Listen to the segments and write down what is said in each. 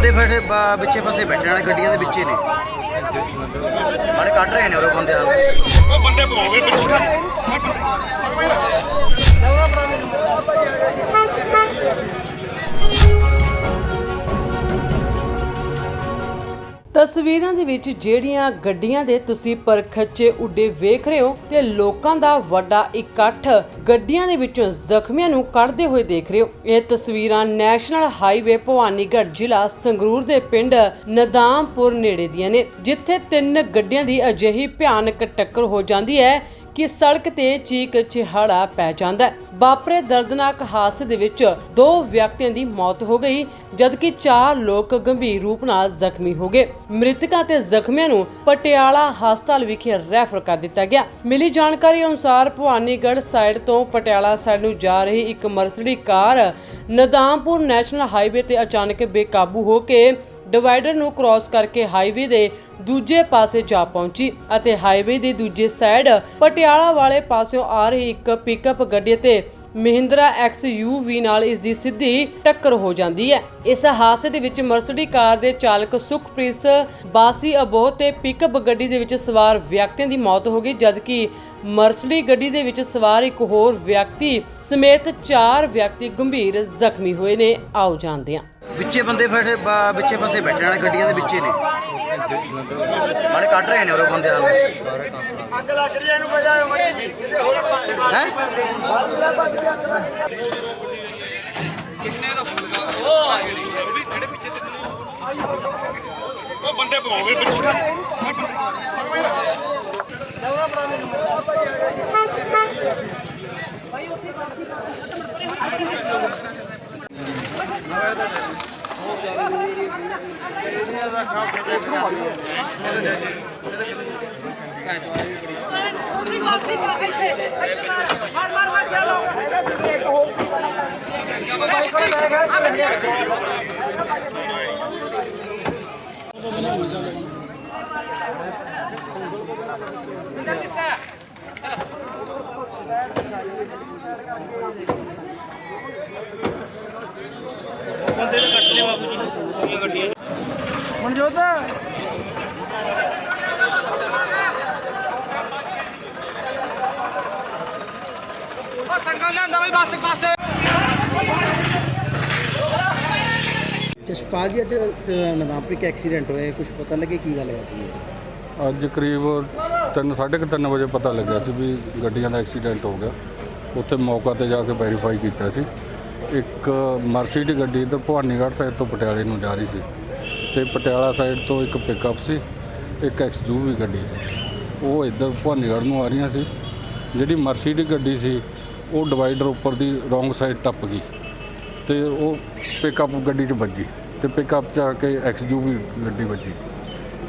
ਬੰਦੇ ਫਿਰ ਵਿੱਚੇ ਪਾਸੇ ਬੈਠੇ ਵਾਲੇ ਗੱਡੀਆਂ ਦੇ ਵਿੱਚੇ ਨੇ। ਹਾਲੇ ਕੱਢ ਰਹੇ ਨੇ ਉਹ ਬੰਦਿਆਂ ਨੂੰ। ਉਹ ਬੰਦੇ ਭੌਂ ਪਿੱਛੇ। ਤਸਵੀਰਾਂ ਦੇ ਵਿੱਚ ਜਿਹੜੀਆਂ ਗੱਡੀਆਂ ਦੇ ਤੁਸੀਂ ਪਰਖੱਚੇ ਉੱਡੇ ਵੇਖ ਰਹੇ ਹੋ ਤੇ ਲੋਕਾਂ ਦਾ ਵੱਡਾ ਇਕੱਠ ਗੱਡੀਆਂ ਦੇ ਵਿੱਚੋਂ ਜ਼ਖਮੀਆਂ ਨੂੰ ਕੱਢਦੇ ਹੋਏ ਦੇਖ ਰਹੇ ਹੋ। ਇਹ ਤਸਵੀਰਾਂ ਨੈਸ਼ਨਲ ਹਾਈਵੇ ਭਵਾਨੀਗੜ੍ਹ ਜ਼ਿਲ੍ਹਾ ਸੰਗਰੂਰ ਦੇ ਪਿੰਡ ਨਦਾਮਪੁਰ ਨੇੜੇ ਦੀਆਂ ਨੇ, ਜਿੱਥੇ ਤਿੰਨ ਗੱਡੀਆਂ ਦੀ ਅਜਿਹੀ ਭਿਆਨਕ ਟੱਕਰ ਹੋ ਜਾਂਦੀ ਹੈ ਕਿ ਸੜਕ ਤੇ ਚੀਕ ਚਿਹਾੜਾ ਪੈ ਜਾਂਦਾ ਹੈ। ਵਾਪਰੇ ਦਰਦਨਾਕ ਹਾਦਸੇ ਦੇ ਵਿੱਚ ਦੋ ਵਿਅਕਤੀਆਂ ਦੀ ਮੌਤ ਹੋ ਗਈ, ਜਦਕਿ ਚਾਰ ਲੋਕ ਗੰਭੀਰ ਰੂਪ ਨਾਲ ਜ਼ਖਮੀ ਹੋ ਗਏ। ਮ੍ਰਿਤਕਾਂ ਤੇ ਜ਼ਖਮੀਆਂ ਨੂੰ ਪਟਿਆਲਾ ਹਸਪਤਾਲ ਵਿਖੇ ਰੈਫਰ ਕਰ ਦਿੱਤਾ ਗਿਆ। ਮਿਲੀ ਜਾਣਕਾਰੀ ਅਨੁਸਾਰ, ਭਵਾਨੀਗੜ੍ਹ ਸਾਈਡ ਤੋਂ ਪਟਿਆਲਾ ਸਾਈਡ ਨੂੰ ਜਾ ਰਹੀ ਇੱਕ Mercedes car Nadampur national highway ਤੇ ਅਚਾਨਕ ਬੇਕਾਬੂ ਹੋ ਕੇ ਡਿਵਾਈਡਰ ਨੂੰ ਕ੍ਰਾਸ ਕਰਕੇ ਹਾਈਵੇ ਦੇ ਦੂਜੇ ਪਾਸੇ ਜਾ ਪਹੁੰਚੀ ਅਤੇ ਹਾਈਵੇ ਦੀ ਦੂਜੇ ਸਾਈਡ ਪਟਿਆਲਾ ਵਾਲੇ ਪਾਸਿਓਂ ਆ ਰਹੀ ਇੱਕ ਪਿਕਅਪ ਗੱਡੀ ਤੇ ਮਹਿੰਦਰਾ ਐਕਸ ਯੂਵੀ ਨਾਲ ਇਸ ਦੀ ਸਿੱਧੀ ਟੱਕਰ ਹੋ ਜਾਂਦੀ ਹੈ। ਇਸ ਹਾਦਸੇ ਦੇ ਵਿੱਚ ਮਰਸਡੀ ਕਾਰ ਦੇ ਚਾਲਕ ਸੁਖਪ੍ਰੀਤ ਬਾਸੀ ਅਬੋਹ ਤੇ ਪਿਕਅਪ ਗੱਡੀ ਦੇ ਵਿੱਚ ਸਵਾਰ ਵਿਅਕਤੀਆਂ ਦੀ ਮੌਤ ਹੋ ਗਈ, ਜਦਕਿ ਮਰਸਡੀ ਗੱਡੀ ਦੇ ਵਿੱਚ ਸਵਾਰ ਇੱਕ ਹੋਰ ਵਿਅਕਤੀ ਸਮੇਤ ਚਾਰ ਵਿਅਕਤੀ ਗੰਭੀਰ ਜ਼ਖਮੀ ਹੋਏ ਨੇ। ਆਓ ਜਾਣਦੇ ਹਾਂ। ਵਿੱਚੇ ਬੰਦੇ ਬੈਠੇ, ਬ- ਵਿੱਚੇ ਪਾਸੇ ਬੈਠੇ ਵਾਲੇ ਗੱਡੀਆਂ ਦੇ ਵਿੱਚੇ ਨੇ। ਮਾੜੇ ਕੱਢ ਰਹੇ ਨੇ ਉਹ ਬੰਦਿਆਂ ਨੂੰ। ਅੱਗ ਲੱਗ ਰਹੀ ਹੈ ਇਹਨੂੰ चला ਹੈ ਉਹ ਬੰਦੇ ਭੌਂ ਗਏ ਪਿੱਛੇ ਜਸਪਾਲ ਜੀ ਅੱਜ ਐਕਸੀਡੈਂਟ ਹੋਇਆ ਕੁਝ ਪਤਾ ਲੱਗੇ ਕੀ ਗੱਲ ਹੋਈ ਹੈ ਅੱਜ ਕਰੀਬ 3:30 ਵਜੇ ਪਤਾ ਲੱਗਿਆ ਸੀ ਵੀ ਗੱਡੀਆਂ ਦਾ ਐਕਸੀਡੈਂਟ ਹੋ ਗਿਆ। ਉੱਥੇ ਮੌਕਾ ਤੇ ਜਾ ਕੇ ਵੈਰੀਫਾਈ ਕੀਤਾ ਸੀ। ਇੱਕ ਮਰਸੀਡੀ ਗੱਡੀ ਇੱਧਰ ਭਵਾਨੀਗੜ੍ਹ ਸਾਈਡ ਤੋਂ ਪਟਿਆਲੇ ਨੂੰ ਜਾ ਰਹੀ ਸੀ। ਤੇ ਪਟਿਆਲਾ ਸਾਈਡ ਤੋਂ ਇੱਕ ਪਿਕਅਪ ਸੀ, ਇੱਕ ਐਕਸਯੂਵੀ ਗੱਡੀ। ਉਹ ਇੱਧਰ ਭਵਾਨੀਗੜ੍ਹ ਨੂੰ ਆ ਰਹੀਆਂ ਸੀ। ਜਿਹੜੀ ਮਰਸੀ ਦੀ ਗੱਡੀ ਸੀ, ਉਹ ਡਿਵਾਈਡਰ ਉੱਪਰ ਦੀ ਰੋਂਗ ਸਾਈਡ ਟੱਪ ਗਈ ਤੇ ਉਹ ਪਿਕਅਪ ਗੱਡੀ 'ਚ ਵੱਜੀ ਤੇ ਪਿਕਅਪ 'ਚ ਆ ਕੇ ਐਕਸਯੂਵੀ ਗੱਡੀ ਵੱਜੀ।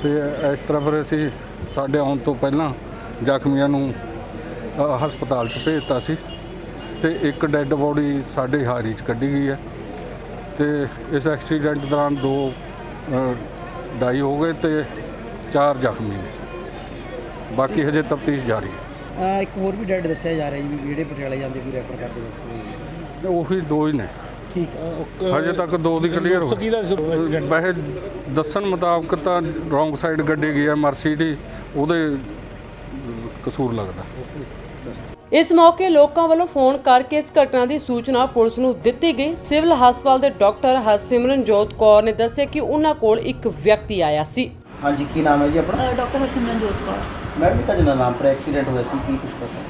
ਤੇ ਇਸ ਤਰ੍ਹਾਂ ਫਿਰ ਅਸੀਂ ਸਾਡੇ ਆਉਣ ਤੋਂ ਪਹਿਲਾਂ ਜ਼ਖਮੀਆਂ ਨੂੰ ਹਸਪਤਾਲ 'ਚ ਭੇਜਤਾ ਸੀ ਤੇ ਇੱਕ ਡੈੱਡ ਬੋਡੀ ਸਾਡੇ ਹਾਰੀ 'ਚ ਕੱਢੀ ਗਈ ਹੈ। ਤੇ ਇਸ ਐਕਸੀਡੈਂਟ ਦੌਰਾਨ ਦੋ ਡਾਈ ਹੋ ਗਏ ਤੇ ਚਾਰ ਜ਼ਖਮੀ ਨੇ। ਬਾਕੀ ਹਜੇ ਤਫਤੀਸ਼ ਜਾਰੀ ਹੈ। ਇੱਕ ਹੋਰ ਵੀ ਡੈਡ ਦੱਸਿਆ ਜਾ ਰਿਹਾ ਜੀ ਵੀ ਜਿਹੜੇ ਪਟਿਆਲੇ ਜਾਂਦੇ ਕੋਈ ਰੈਫਰ ਕਰਦੇ ਵਕਤ ਤੇ ਉਹੀ ਦੋ ਹੀ ਨੇ। ਠੀਕ ਹਜੇ ਤੱਕ ਦੋ ਦੀ ਕਲੀਅਰ ਹੋ ਵੈਸੇ ਦੱਸਣ ਮੁਤਾਬਕ ਤਾਂ ਰੋਂਗ ਸਾਈਡ ਗੱਡੀ ਗਈ ਹੈ ਮਰਸੀਡੀ। ਉਹਦੇ ਕਸੂਰ ਲੱਗਦਾ। ਇਸ ਮੌਕੇ ਲੋਕਾਂ ਵੱਲੋਂ ਫੋਨ ਕਰਕੇ ਇਸ ਘਟਨਾ ਦੀ ਸੂਚਨਾ ਪੁਲਿਸ ਨੂੰ ਦਿੱਤੀ ਗਈ। ਸਿਵਲ ਹਸਪਤਾਲ ਦੇ ਡਾਕਟਰ ਹਰਸਿਮਰਨਜੋਤ ਕੌਰ ਨੇ ਦੱਸਿਆ ਕਿ ਉਹਨਾਂ ਕੋਲ ਇੱਕ ਵਿਅਕਤੀ ਆਇਆ ਸੀ। ਹਾਂਜੀ ਕੀ ਨਾਮ ਹੈ ਜੀ ਆਪਣਾ? ਡਾਕਟਰ ਹਰਸਿਮਰਨਜੋਤ ਕੌਰ। ਮੈਡਮ ਇੱਕ ਅੱਜ ਨਦਾਮਪੁਰ ਐਕਸੀਡੈਂਟ ਹੋਇਆ ਸੀ ਕੀ ਕੁਝ ਪਤਾ?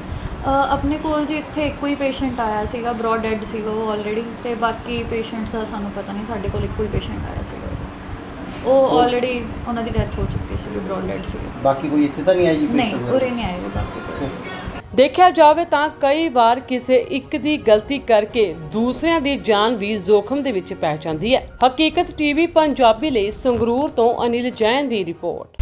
ਅ, ਆਪਣੇ ਕੋਲ ਜੀ ਇੱਥੇ ਇੱਕੋ ਹੀ ਪੇਸ਼ੈਂਟ ਆਇਆ ਸੀਗਾ ਬ੍ਰੌਡ ਡੈਡ ਸੀਗਾ ਉਹ ਆਲਰੇਡੀ ਤੇ ਬਾਕੀ ਪੇਸ਼ੈਂਟਸ ਦਾ ਸਾਨੂੰ ਪਤਾ ਨਹੀਂ ਸਾਡੇ ਕੋਲ ਇੱਕੋ ਹੀ ਪੇਸ਼ੈਂਟ ਆਇਆ ਸੀਗਾ। ਉਹ ਆਲਰੇਡੀ ਉਹਨਾਂ ਦੀ ਡੈਥ ਹੋ ਚੁੱਕੀ ਸੀ ਬ੍ਰੌਡ ਡੈਡ ਸੀਗਾ। ਬਾਕੀ ਕੋਈ ਇੱਥੇ ਤਾਂ ਨਹੀਂ ਆਇਆ ਜੀ ਨਹੀਂ ਉਰੇ ਨਹੀਂ ਆਏ ਉਹ ਬਾਕੀ ਦੇਖਿਆ ਜਾਵੇ ਤਾਂ ਕਈ ਵਾਰ ਕਿਸੇ ਇੱਕ ਦੀ ਗਲਤੀ ਕਰਕੇ ਦੂਸਰਿਆਂ ਦੀ ਜਾਨ ਵੀ ਜ਼ੋਖਮ ਦੇ ਵਿੱਚ ਪੈ ਜਾਂਦੀ ਹੈ। ਹਕੀਕਤ ਟੀਵੀ ਪੰਜਾਬੀ ਲਈ ਸੰਗਰੂਰ ਤੋਂ ਅਨਿਲ ਜੈਨ ਦੀ ਰਿਪੋਰਟ।